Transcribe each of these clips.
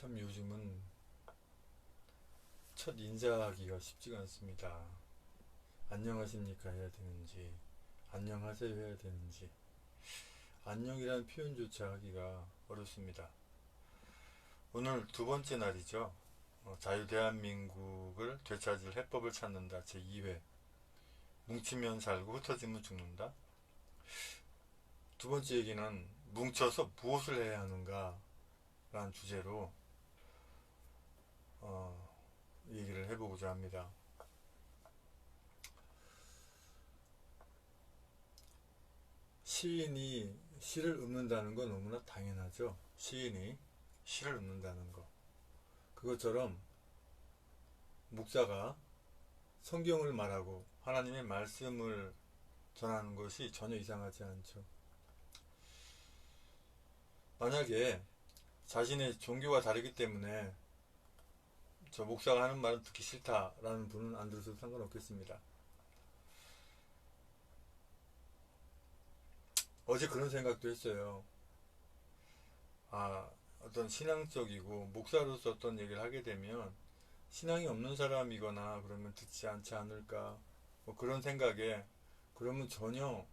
참 요즘은 첫 인사하기가 쉽지가 않습니다. 안녕하십니까 해야 되는지, 안녕하세요 해야 되는지, 안녕이라는 표현조차 하기가 어렵습니다. 오늘 두 번째 날이죠. 어, 자유대한민국을 되찾을 해법을 찾는다 제2회 뭉치면 살고 흩어지면 죽는다 두 번째 얘기는 뭉쳐서 무엇을 해야 하는가 라는 주제로 어, 얘기를 해보고자 합니다. 시인이 시를 읊는다는 건 너무나 당연하죠. 시인이 시를 읊는다는 거. 그것처럼 목사가 성경을 말하고 하나님의 말씀을 전하는 것이 전혀 이상하지 않죠. 만약에 자신의 종교가 다르기 때문에 저 목사가 하는 말은 듣기 싫다라는 분은 안 들으셔도 상관없겠습니다. 어제 그런 생각도 했어요. 아, 어떤 신앙적이고 목사로서 어떤 얘기를 하게 되면 신앙이 없는 사람이거나 그러면 듣지 않지 않을까 뭐 그런 생각에 그러면 전혀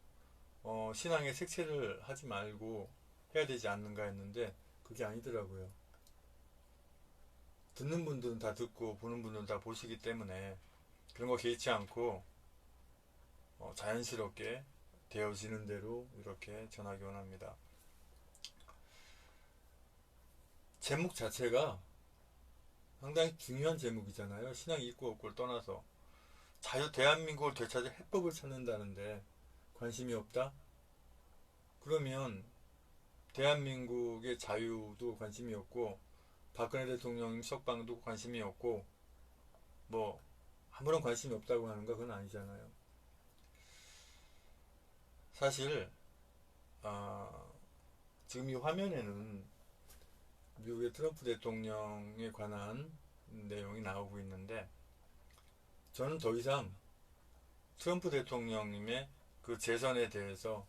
어, 신앙의 색채를 하지 말고 해야 되지 않는가 했는데 그게 아니더라고요. 듣는 분들은 다 듣고 보는 분들은 다 보시기 때문에 그런 거 개의치 않고 어, 자연스럽게 되어지는 대로 이렇게 전하기 원합니다. 제목 자체가 상당히 중요한 제목이잖아요. 신앙 있고 없고를 떠나서 자유 대한민국을 되찾을 해법을 찾는다는데 관심이 없다? 그러면 대한민국의 자유도 관심이 없고 박근혜 대통령 석방도 관심이 없고 뭐 아무런 관심이 없다고 하는 거 그건 아니잖아요. 사실 어, 지금 이 화면에는 미국의 트럼프 대통령에 관한 내용이 나오고 있는데 저는 더 이상 트럼프 대통령님의 그 재선에 대해서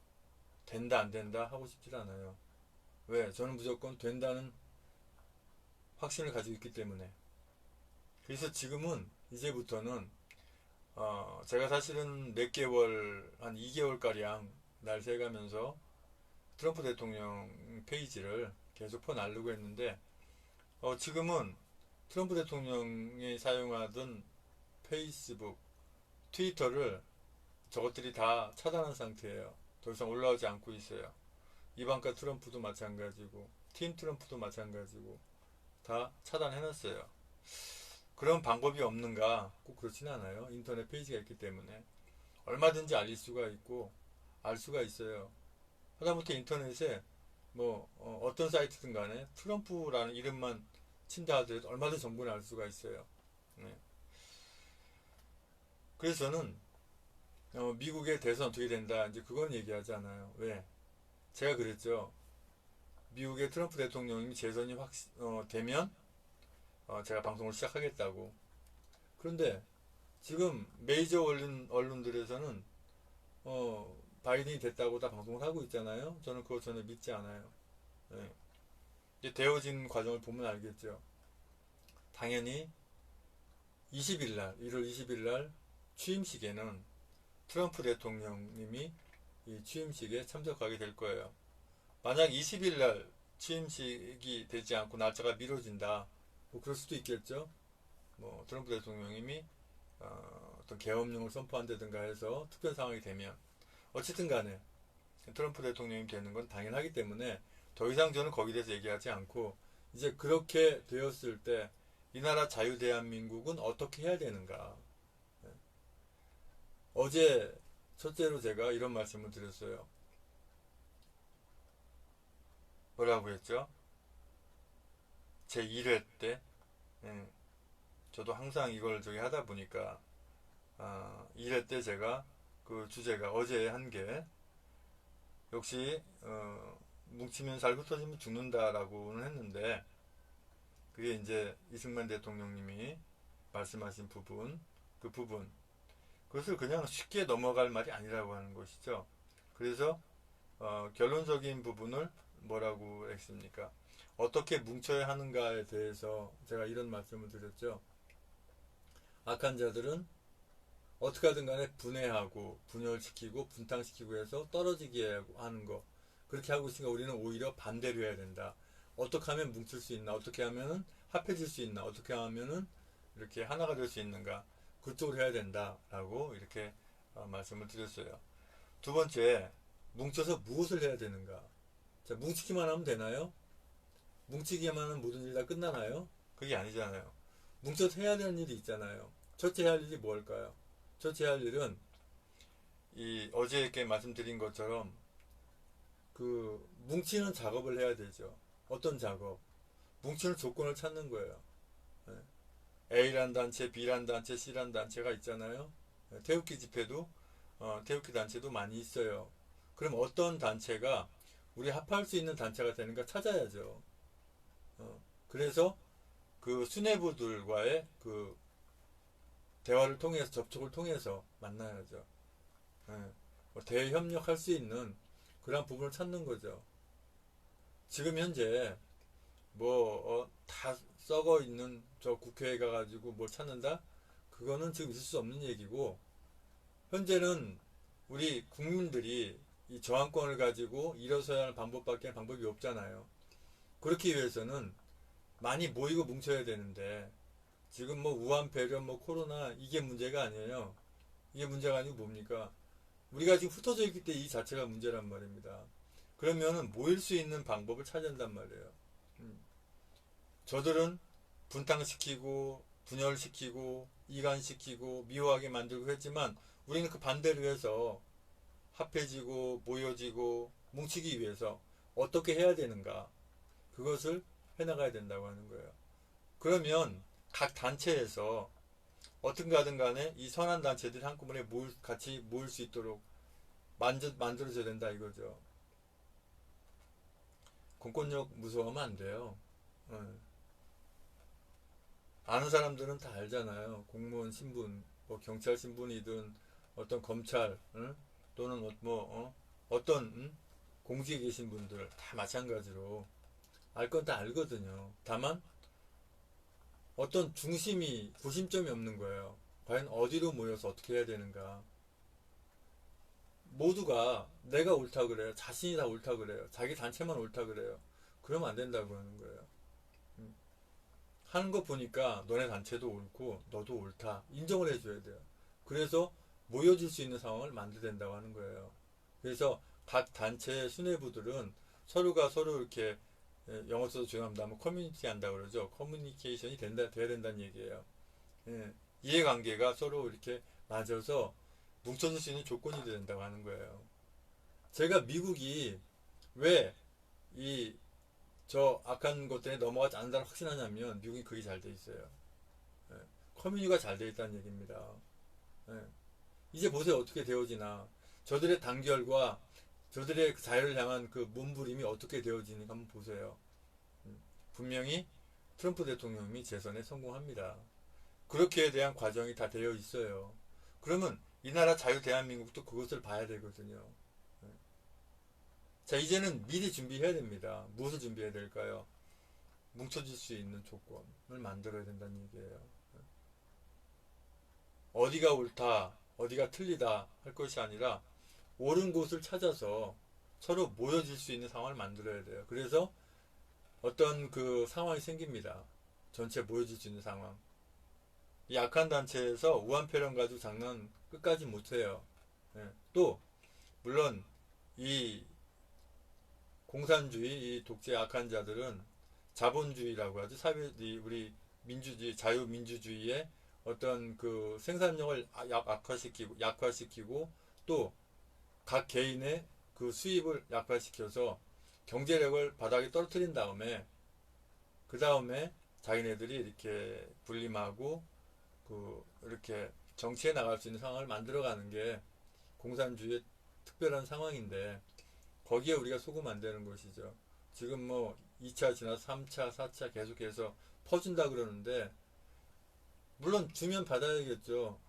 된다 안 된다 하고 싶지 않아요. 왜? 저는 무조건 된다는 확신을 가지고 있기 때문에. 그래서 지금은 이제부터는 어, 제가 사실은 몇 개월 한 2개월가량 날 새가면서 트럼프 대통령 페이지를 계속 퍼날르고 했는데 어, 지금은 트럼프 대통령이 사용하던 페이스북, 트위터를 저것들이 다 차단한 상태예요. 더 이상 올라오지 않고 있어요. 이방카 트럼프도 마찬가지고 팀 트럼프도 마찬가지고 다 차단해놨어요. 그런 방법이 없는가? 꼭 그렇진 않아요. 인터넷 페이지가 있기 때문에 얼마든지 알릴 수가 있고 알 수가 있어요. 하다못해 인터넷에 뭐 어, 떤 사이트든 간에 트럼프라는 이름만 친다 하더라도 얼마든지 정보를 알 수가 있어요. 네. 그래서 저는 어, 미국의 대선 어떻게 된다 이제 그건 얘기하지 않아요. 왜? 제가 그랬죠. 미국의 트럼프 대통령이 재선이 확 어, 되면 어, 제가 방송을 시작하겠다고. 그런데 지금 메이저 언론, 언론들에서는 어, 바이든이 됐다고 다 방송을 하고 있잖아요. 저는 그거 전혀 믿지 않아요. 네. 이제 되어진 과정을 보면 알겠죠. 당연히 20일 날, 1월 20일 날 취임식에는 트럼프 대통령님이 이 취임식에 참석하게 될 거예요. 만약 20일 날 취임식이 되지 않고 날짜가 미뤄진다. 뭐 그럴 수도 있겠죠. 뭐 트럼프 대통령님이 어, 떤 계엄령을 선포한다든가 해서 특별 상황이 되면 어쨌든 간에 트럼프 대통령이 되는 건 당연하기 때문에 더 이상 저는 거기에 대해서 얘기하지 않고 이제 그렇게 되었을 때 이 나라 자유 대한민국은 어떻게 해야 되는가. 네. 어제 첫째로 제가 이런 말씀을 드렸어요. 뭐라고 했죠? 제 1회 때, 예, 저도 항상 이걸 저기 하다 보니까, 아, 1회 때 제가 그 주제가 어제 한 게, 역시, 어, 뭉치면 살고 터지면 죽는다라고는 했는데, 그게 이제 이승만 대통령님이 말씀하신 부분, 그 부분, 그것을 그냥 쉽게 넘어갈 말이 아니라고 하는 것이죠. 그래서 어, 결론적인 부분을 뭐라고 했습니까? 어떻게 뭉쳐야 하는가에 대해서 제가 이런 말씀을 드렸죠. 악한 자들은 어떻게 하든 간에 분해하고 분열시키고 분탕시키고 해서 떨어지게 하는 거 그렇게 하고 있으니까 우리는 오히려 반대로 해야 된다. 어떻게 하면 뭉칠 수 있나? 어떻게 하면은 합해질 수 있나? 어떻게 하면은 이렇게 하나가 될 수 있는가? 그쪽으로 해야 된다라고 이렇게 어, 말씀을 드렸어요. 두 번째, 뭉쳐서 무엇을 해야 되는가? 자, 뭉치기만 하면 되나요? 뭉치기만 하면 모든 일 다 끝나나요? 그게 아니잖아요. 뭉쳐서 해야 되는 일이 있잖아요. 첫째 할 일이 뭘까요? 첫째 할 일은 이 어제께 말씀드린 것처럼 그 뭉치는 작업을 해야 되죠. 어떤 작업? 뭉치는 조건을 찾는 거예요. 예. A란 단체, B란 단체, C란 단체가 있잖아요. 예, 태극기 집회도 어, 태극기 단체도 많이 있어요. 그럼 어떤 단체가 우리 합할 수 있는 단체가 되는가 찾아야죠. 어, 그래서 그 수뇌부들과의 그 대화를 통해서 접촉을 통해서 만나야죠. 예, 뭐 대협력할 수 있는 그런 부분을 찾는 거죠. 지금 현재 뭐다 어, 썩어 있는 저 국회에 가가지고 뭘 찾는다? 그거는 지금 있을 수 없는 얘기고 현재는 우리 국민들이 이 저항권을 가지고 일어서야 하는 방법밖에 방법이 없잖아요. 그렇기 위해서는 많이 모이고 뭉쳐야 되는데 지금 뭐 우한 배련 뭐 코로나 이게 문제가 아니에요. 이게 문제가 아니고 뭡니까? 우리가 지금 흩어져 있기 때문에 이 자체가 문제란 말입니다. 그러면은 모일 수 있는 방법을 한단 말이에요. 음. 저들은 분탕시키고 분열시키고 이간시키고 미워하게 만들고 했지만 우리는 그 반대로 해서 합해지고 모여지고 뭉치기 위해서 어떻게 해야 되는가 그것을 해나가야 된다고 하는 거예요. 그러면 각 단체에서 하든 간에 이 선한 단체들이 한꺼번에 모일, 같이 모일 수 있도록 만져, 만들어져야 된다 이거죠. 공권력 무서워하면 안 돼요. 응. 아는 사람들은 다 알잖아요. 공무원 신분, 뭐 경찰 신분이든 어떤 검찰, 응? 또는 뭐 어? 떤 응? 공직에 계신 분들 다 마찬가지로 알 건 다 알거든요. 다만 어떤 중심이 구심점이 없는 거예요. 과연 어디로 모여서 어떻게 해야 되는가? 모두가 내가 옳다 그래요. 자신이 다 옳다 그래요. 자기 단체만 옳다 그래요. 그러면 안 된다고 하는 거예요. 음. 하는 거 보니까 너네 단체도 옳고 너도 옳다. 인정을 해줘야 돼요. 그래서 모여질 수 있는 상황을 만들어야 된다고 하는 거예요. 그래서 각 단체 수뇌부들은 서로가 서로 이렇게 예, 영어 써도 죄송합니다. 뭐 커뮤니티 한다 그러죠. 커뮤니케이션이 된다, 돼야 된다는 얘기예요. 예, 이해관계가 서로 이렇게 맞아서 뭉쳐질 수 있는 조건이 된다고 하는 거예요. 제가 미국이 왜 이 저 악한 것 때문에 넘어가지 않는다는 확신하냐면 미국이 그게 잘 돼 있어요. 예, 커뮤니가 잘 돼 있다는 얘기입니다. 예, 이제 보세요 어떻게 되어지나 저들의 단결과 저들의 그 자유를 향한 그 몸부림이 어떻게 되어지는가 한번 보세요. 음, 분명히 트럼프 대통령이 재선에 성공합니다. 그렇게에 대한 과정이 다 되어 있어요. 그러면 이 나라 자유 대한민국도 그것을 봐야 되거든요. 네. 자, 이제는 미리 준비해야 됩니다. 무엇을 준비해야 될까요? 뭉쳐질 수 있는 조건을 만들어야 된다는 얘기예요. 네. 어디가 옳다, 어디가 틀리다 할 것이 아니라 옳은 곳을 찾아서 서로 모여질 수 있는 상황을 만들어야 돼요. 그래서 어떤 그 상황이 생깁니다. 전체 모여질 수 있는 상황. 이 약한 단체에서 우한폐렴 가지고 장난 끝까지 못해요. 예. 또 물론 이 공산주의, 이 독재 약한 자들은 자본주의라고 하죠. 사회, 우리 민주주의, 자유민주주의의 어떤 그 생산력을 약화시키고, 약화시키고 또 각 개인의 그 수입을 약화시켜서 경제력을 바닥에 떨어뜨린 다음에 그 다음에 자기네들이 이렇게 분림하고 그 이렇게 정치에 나갈 수 있는 상황을 만들어가는 게 공산주의의 특별한 상황인데 거기에 우리가 속으면 안 되는 것이죠. 지금 뭐 2차 지나서 3차, 4차 계속해서 퍼준다 그러는데 물론 주면 받아야겠죠.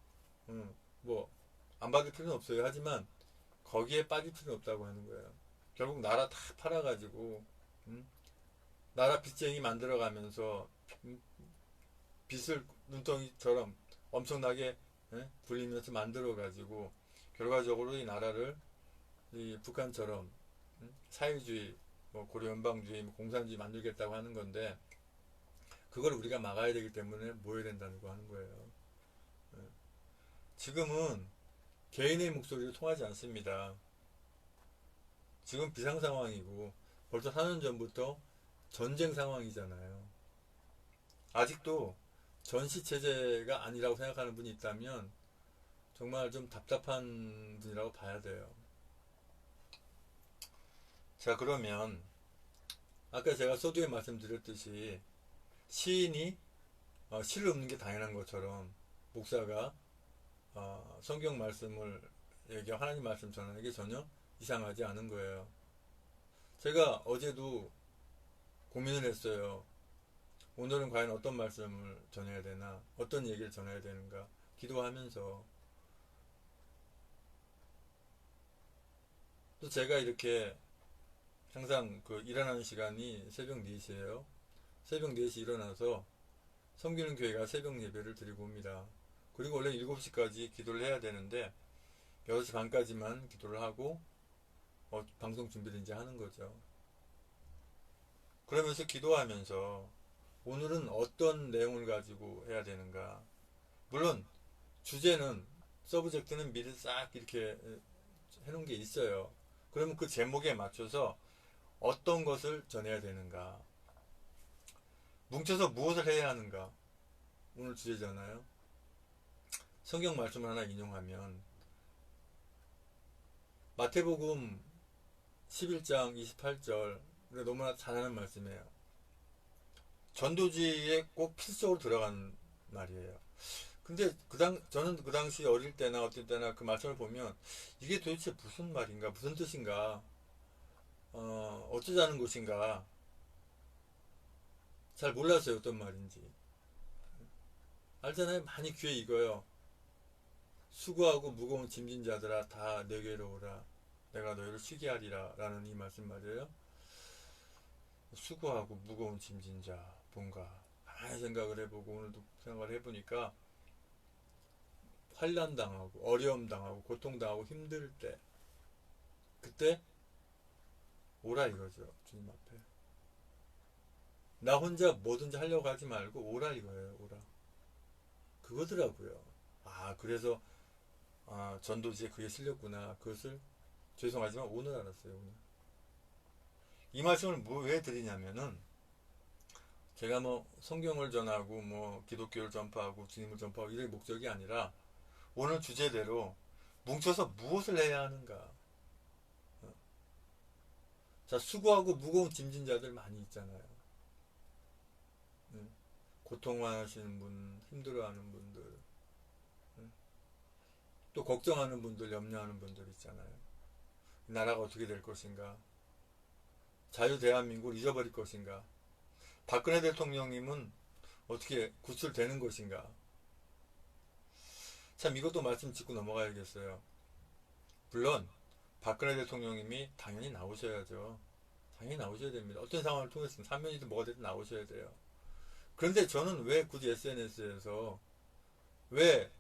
음, 뭐안 받을 필요는 없어요. 하지만 거기에 빠질 필요는 없다고 하는 거예요. 결국 나라 다 팔아가지고 음? 나라 빚쟁이 만들어가면서 음, 빚을 눈덩이처럼 엄청나게 예? 불리면서 만들어가지고 결과적으로 이 나라를 이 북한처럼 음? 사회주의, 뭐 고려연방주의, 뭐 공산주의 만들겠다고 하는 건데 그걸 우리가 막아야 되기 때문에 모여야 된다고 하는 거예요. 예. 지금은 개인의 목소리로 통하지 않습니다. 지금 비상 상황이고 벌써 4년 전부터 전쟁 상황이잖아요. 아직도 전시 체제가 아니라고 생각하는 분이 있다면 정말 좀 답답한 분이라고 봐야 돼요. 자, 그러면 아까 제가 소두에 말씀드렸듯이 시인이 어, 시를 읊는 게 당연한 것처럼 목사가 어, 성경 말씀을 얘기 하나님 말씀 전하는 게 전혀 이상하지 않은 거예요. 제가 어제도 고민을 했어요. 오늘은 과연 어떤 말씀을 전해야 되나, 어떤 얘기를 전해야 되는가, 기도하면서. 또 제가 이렇게 항상 그 일어나는 시간이 새벽 4시예요. 새벽 4시 일어나서 섬기는 교회가 새벽 예배를 드리고 옵니다. 그리고 원래 7시까지 기도를 해야 되는데 6시 반까지만 기도를 하고 어, 방송 준비를 이제 하는 거죠. 그러면서 기도하면서 오늘은 어떤 내용을 가지고 해야 되는가. 물론 주제는 서브젝트는 미리 싹 이렇게 해놓은 게 있어요. 그러면 그 제목에 맞춰서 어떤 것을 전해야 되는가. 뭉쳐서 무엇을 해야 하는가. 오늘 주제잖아요. 성경 말씀을 하나 인용하면 마태복음 11장 28절 우리가 너무나 잘 아는 말씀이에요. 전도지에 꼭 필수적으로 들어간 말이에요. 근데 그 당, 저는 그 당시 어릴 때나 어떨 때나 그 말씀을 보면 이게 도대체 무슨 말인가, 무슨 뜻인가, 어, 어쩌자는 것인가 잘 몰랐어요. 어떤 말인지. 알잖아요. 많이 귀에 익어요. 수고하고 무거운 짐진 자들아 다 내게로 오라. 내가 너희를 쉬게 하리라. 라는 이 말씀 말이에요. 수고하고 무거운 짐진 자, 뭔가. 가만히 생각을 해보고 오늘도 생각을 해보니까 환란 당하고 어려움 당하고 고통 당하고 힘들 때 그때 오라 이거죠. 주님 앞에. 나 혼자 뭐든지 하려고 하지 말고 오라 이거예요. 오라. 그거더라고요. 아, 그래서 아, 전도지에 그게 실렸구나. 그것을 죄송하지만 오늘 알았어요. 오늘. 이 말씀을 뭐 왜 드리냐면은 제가 뭐 성경을 전하고 뭐 기독교를 전파하고 주님을 전파하고 이런 목적이 아니라 오늘 주제대로 뭉쳐서 무엇을 해야 하는가. 어. 자, 수고하고 무거운 짐진 자들 많이 있잖아요. 고통하시는 분, 힘들어하는 분들, 또 걱정하는 분들, 염려하는 분들 있잖아요. 나라가 어떻게 될 것인가? 자유 대한민국을 잊어버릴 것인가? 박근혜 대통령님은 어떻게 구출되는 것인가? 참 이것도 말씀 짚고 넘어가야겠어요. 물론 박근혜 대통령님이 당연히 나오셔야죠. 당연히 나오셔야 됩니다. 어떤 상황을 통해서든 사면이든 뭐가 됐든 나오셔야 돼요. 그런데 저는 왜 굳이 SNS에서 왜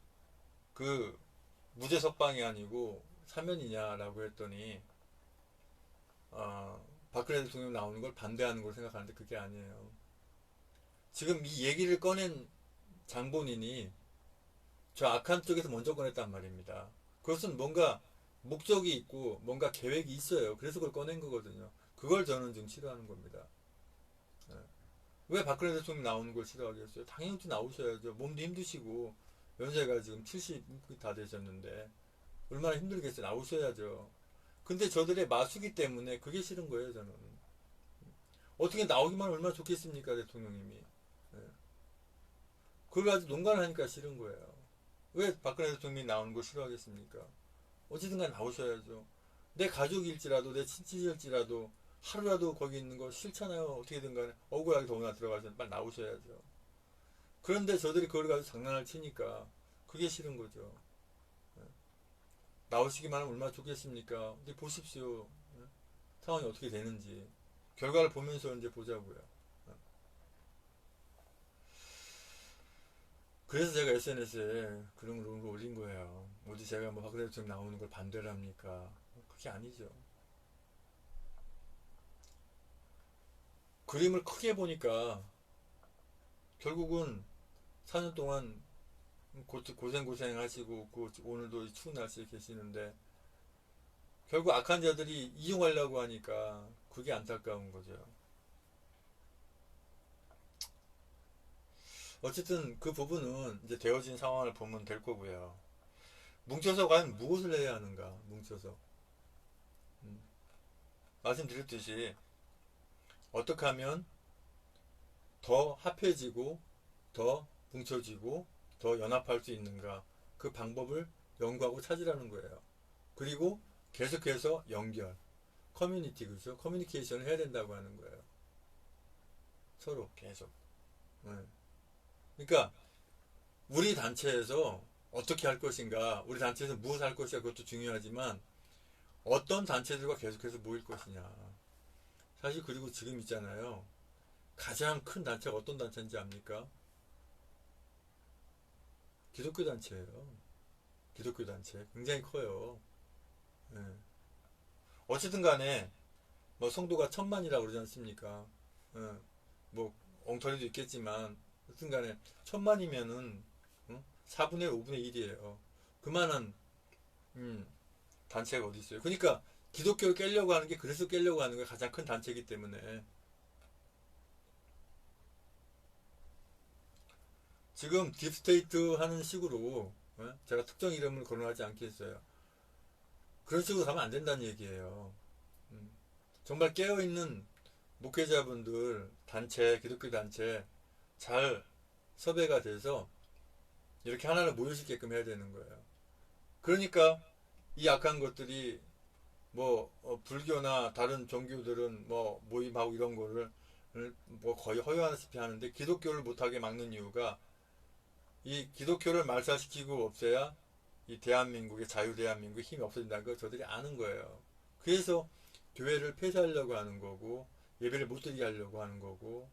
그 무죄 석방이 아니고 사면이냐라고 했더니 어, 박근혜 대통령 나오는 걸 반대하는 걸 생각하는데 그게 아니에요. 지금 이 얘기를 꺼낸 장본인이 저 악한 쪽에서 먼저 꺼냈단 말입니다. 그것은 뭔가 목적이 있고 뭔가 계획이 있어요. 그래서 그걸 꺼낸 거거든요. 그걸 저는 지금 싫어하는 겁니다. 네. 왜 박근혜 대통령 나오는 걸 싫어하겠어요? 당연히 나오셔야죠. 몸도 힘드시고 연세가 지금 70이 다 되셨는데 얼마나 힘들겠어요. 나오셔야죠. 근데 저들의 마수기 때문에 그게 싫은 거예요. 저는. 어떻게 나오기만 얼마나 좋겠습니까 대통령님이. 네. 그걸 가지고 농간을 하니까 싫은 거예요. 왜 박근혜 대통령이 나오는 걸 싫어하겠습니까? 어찌든 간 나오셔야죠. 내 가족일지라도 내 친지일지라도 하루라도 거기 있는 거 싫잖아요. 어떻게든 간에 억울하게 더우나 들어가서 빨리 나오셔야죠. 그런데 저들이 그걸 가지고 장난을 치니까 그게 싫은 거죠. 예. 나오시기만 하면 얼마나 좋겠습니까? 근데 보십시오. 예. 상황이 어떻게 되는지. 결과를 보면서 이제 보자고요. 예. 그래서 제가 SNS에 그런 걸 올린 거예요. 어디 제가 뭐 박근혜 대통령 나오는 걸 반대를 합니까? 그게 아니죠. 그림을 크게 보니까 결국은 4년 동안 고, 고생 고생 하시고 그 오늘도 이 추운 날씨에 계시는데 결국 악한 자들이 이용하려고 하니까 그게 안타까운 거죠. 어쨌든 그 부분은 이제 되어진 상황을 보면 될 거고요. 뭉쳐서 과연 무엇을 해야 하는가? 뭉쳐서. 음. 말씀드렸듯이 어떻게 하면 더 합해지고 더 뭉쳐지고 더 연합할 수 있는가? 그 방법을 연구하고 찾으라는 거예요. 그리고 계속해서 연결, 커뮤니티 그죠? 커뮤니케이션을 해야 된다고 하는 거예요. 서로 계속. 네. 그러니까 우리 단체에서 어떻게 할 것인가, 우리 단체에서 무엇을 할 것인가 그것도 중요하지만 어떤 단체들과 계속해서 모일 것이냐. 사실 그리고 지금 있잖아요. 가장 큰 단체가 어떤 단체인지 압니까? 기독교 단체예요. 기독교 단체 굉장히 커요. 네. 어쨌든 간에 뭐 성도가 천만이라고 그러지 않습니까? 네. 뭐 엉터리도 있겠지만 어쨌든 간에 천만이면은 어? 4분의 5분의 1이에요. 그만한 음, 단체가 어디 있어요. 그러니까 기독교를 깨려고 하는 게 그래서 깨려고 하는 게 가장 큰 단체이기 때문에 지금 딥스테이트 하는 식으로 어? 제가 특정 이름을 거론하지 않겠어요. 그런 식으로 가면 안 된다는 얘기예요. 음. 정말 깨어있는 목회자분들, 단체, 기독교 단체 잘 섭외가 돼서 이렇게 하나를 모여있게끔 해야 되는 거예요. 그러니까 이 악한 것들이 뭐 어, 불교나 다른 종교들은 뭐 모임하고 이런 거를 뭐 거의 허용하다시피 하는데 기독교를 못하게 막는 이유가 이 기독교를 말살시키고 없애야 이 대한민국의 자유 대한민국 힘이 없어진다는 걸 저들이 아는 거예요. 그래서 교회를 폐쇄하려고 하는 거고 예배를 못 드리게 하려고 하는 거고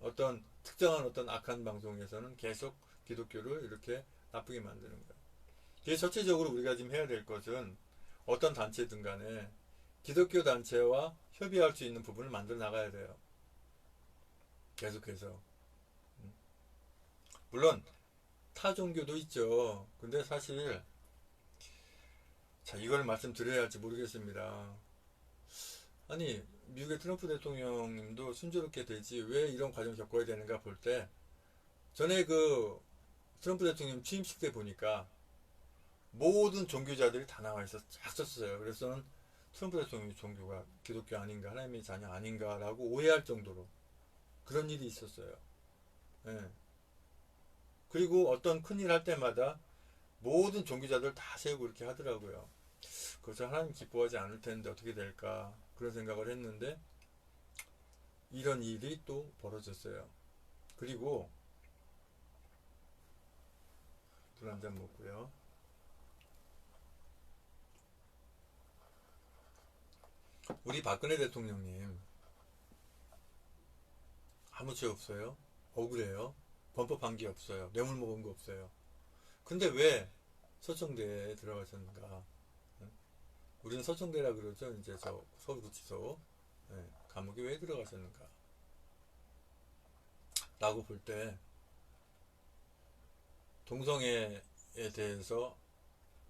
어떤 특정한 어떤 악한 방송에서는 계속 기독교를 이렇게 나쁘게 만드는 거예요. 그래서 전체적으로 우리가 지금 해야 될 것은 어떤 단체든 간에 기독교 단체와 협의할 수 있는 부분을 만들어 나가야 돼요. 계속해서. 음. 물론 타 종교도 있죠. 근데 사실 자 이걸 말씀드려야 할지 모르겠습니다. 아니 미국의 트럼프 대통령님도 순조롭게 되지 왜 이런 과정 겪어야 되는가 볼 때 전에 그 트럼프 대통령 취임식 때 보니까 모든 종교자들이 다 나와 있어 쫙 썼어요. 그래서 트럼프 대통령이 종교가 기독교 아닌가 하나님의 자녀 아닌가라고 오해할 정도로 그런 일이 있었어요. 네. 그리고 어떤 큰일 할 때마다 모든 종교자들 다 세우고 이렇게 하더라고요. 그래서 하나님 기뻐하지 않을 텐데 어떻게 될까 그런 생각을 했는데 이런 일이 또 벌어졌어요. 그리고 물 한 잔 먹고요. 우리 박근혜 대통령님 아무 죄 없어요. 억울해요. 범법한 게 없어요. 뇌물 먹은 거 없어요. 근데 왜 서청대에 들어가셨는가? 우리는 서청대라 그러죠. 이제 저 서울구치소 네, 감옥에 왜 들어가셨는가? 라고 볼 때 동성애에 대해서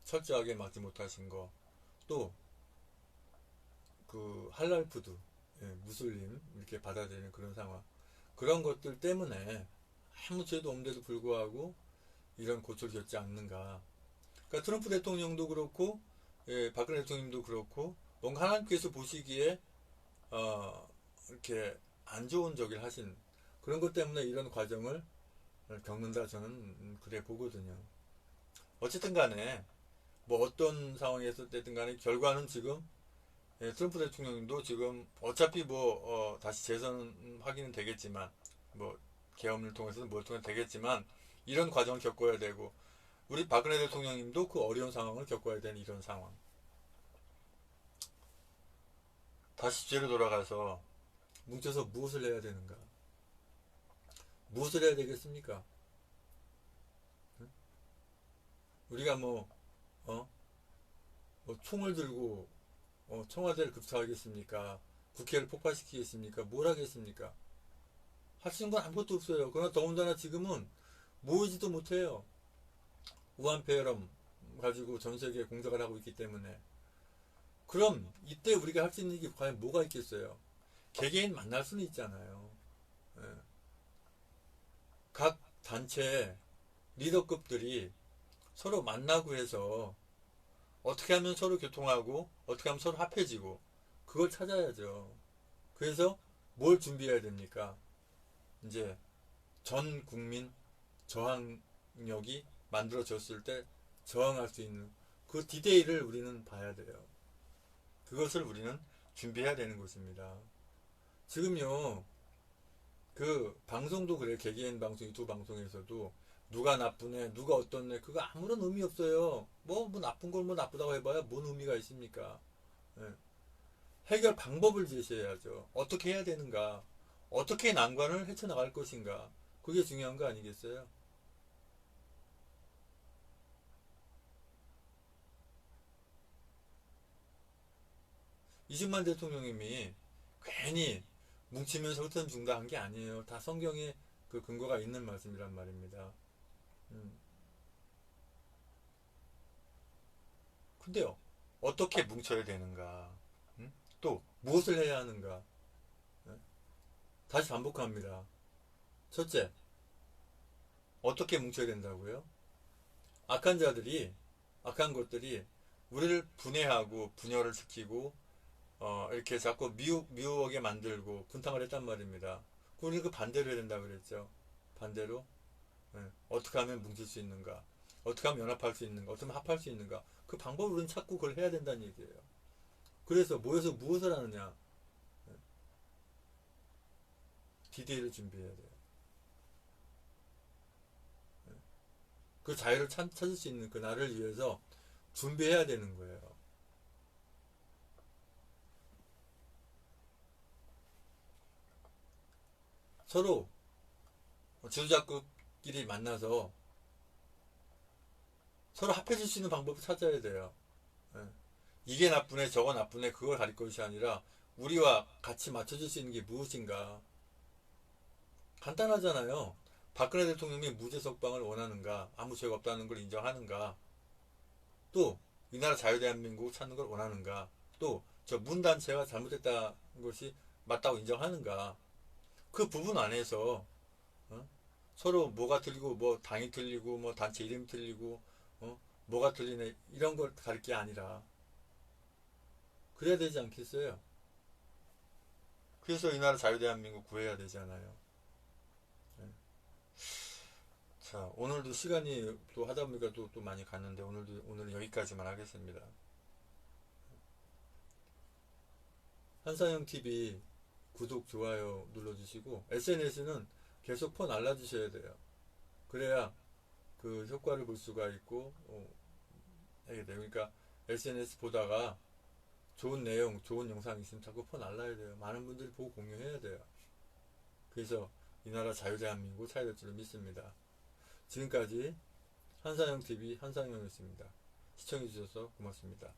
철저하게 막지 못하신 거, 또 그 할랄 푸드, 예, 무슬림 이렇게 받아들이는 그런 상황, 그런 것들 때문에 아무 죄도 없는데도 불구하고 이런 고초를 겪지 않는가. 그러니까 트럼프 대통령도 그렇고, 예, 박근혜 대통령도 그렇고, 뭔가 하나님께서 보시기에, 어, 이렇게 안 좋은 적을 하신 그런 것 때문에 이런 과정을 겪는다 저는 그래 보거든요. 어쨌든 간에, 뭐 어떤 상황에서 됐든 간에 결과는 지금 예, 트럼프 대통령도 지금 어차피 뭐, 어, 다시 재선 확인은 되겠지만, 뭐, 계엄을 통해서는 뭘 통해 되겠지만 이런 과정을 겪어야 되고 우리 박근혜 대통령님도 그 어려운 상황을 겪어야 되는 이런 상황. 다시 주제로 돌아가서 뭉쳐서 무엇을 해야 되는가? 무엇을 해야 되겠습니까? 우리가 뭐, 어? 뭐 총을 들고, 어, 청와대를 급사하겠습니까? 국회를 폭파시키겠습니까? 뭘 하겠습니까? 할 수 있는 건 아무것도 없어요. 그러나 더군다나 지금은 모이지도 못해요. 우한폐렴 가지고 전 세계에 공작을 하고 있기 때문에. 그럼 이때 우리가 할 수 있는 게 과연 뭐가 있겠어요? 개개인 만날 수는 있잖아요. 예. 각 단체 리더급들이 서로 만나고 해서 어떻게 하면 서로 교통하고 어떻게 하면 서로 합해지고 그걸 찾아야죠. 그래서 뭘 준비해야 됩니까? 이제 전 국민 저항력이 만들어졌을 때 저항할 수 있는 그 디데이를 우리는 봐야 돼요. 그것을 우리는 준비해야 되는 것입니다. 지금요, 그 방송도 그래 개개인 방송 유튜브 방송에서도 누가 나쁘네 누가 어떻네 그거 아무런 의미 없어요 뭐, 뭐 나쁜 걸 뭐 나쁘다고 해봐야 뭔 의미가 있습니까 예. 해결 방법을 제시해야죠 어떻게 해야 되는가 어떻게 난관을 헤쳐나갈 것인가 그게 중요한 거 아니겠어요 20만 대통령님이 괜히 뭉치면서 흩어진 중다한 게 아니에요. 다 성경에 그 근거가 있는 말씀이란 말입니다. 음. 근데요, 어떻게 뭉쳐야 되는가? 음? 또, 무엇을 해야 하는가? 네? 다시 반복합니다. 첫째, 어떻게 뭉쳐야 된다고요? 악한 자들이, 악한 것들이 우리를 분해하고 분열을 시키고 어, 이렇게 자꾸 미우, 미우하게 만들고 분탕을 했단 말입니다. 우리는 그 반대로 해야 된다 그랬죠. 반대로. 예, 어떻게 하면 뭉칠 수 있는가? 어떻게 하면 연합할 수 있는가? 어떻게 하면 합할 수 있는가? 그 방법을 우리는 찾고 그걸 해야 된다는 얘기예요. 그래서 모여서 무엇을 하느냐? 예. 디데이를 준비해야 돼요. 예. 그 자유를 찾, 찾을 수 있는 그 날을 위해서 준비해야 되는 거예요. 서로 지도자급 끼리 만나서 서로 합해질 수 있는 방법을 찾아야 돼요. 예. 이게 나쁘네, 저거 나쁘네, 그걸 가릴 것이 아니라 우리와 같이 맞춰줄 수 있는 게 무엇인가. 간단하잖아요. 박근혜 대통령이 무죄 석방을 원하는가, 아무 죄가 없다는 걸 인정하는가, 또 이 나라 자유대한민국 찾는 걸 원하는가, 또 저 문단체가 잘못했다는 것이 맞다고 인정하는가, 그 부분 안에서 어? 서로 뭐가 틀리고 뭐 당이 틀리고 뭐 단체 이름이 틀리고 어? 뭐가 틀리네 이런 걸 가릴 게 아니라 그래야 되지 않겠어요? 그래서 이 나라 자유대한민국 구해야 되잖아요. 네. 자 오늘도 시간이 또 하다 보니까 또, 또 많이 갔는데 오늘도 오늘은 여기까지만 하겠습니다. 한사영 TV 구독, 좋아요 눌러주시고 SNS는 계속 폰 알려주셔야 돼요. 그래야 그 효과를 볼 수가 있고 어, 하게 돼요. 그러니까 SNS 보다가 좋은 내용, 좋은 영상 있으면 자꾸 폰 알려야 돼요. 많은 분들이 보고 공유해야 돼요. 그래서 이 나라 자유대한민국 차이될 줄을 믿습니다. 지금까지 한상영TV 한상영이었습니다. 시청해주셔서 고맙습니다.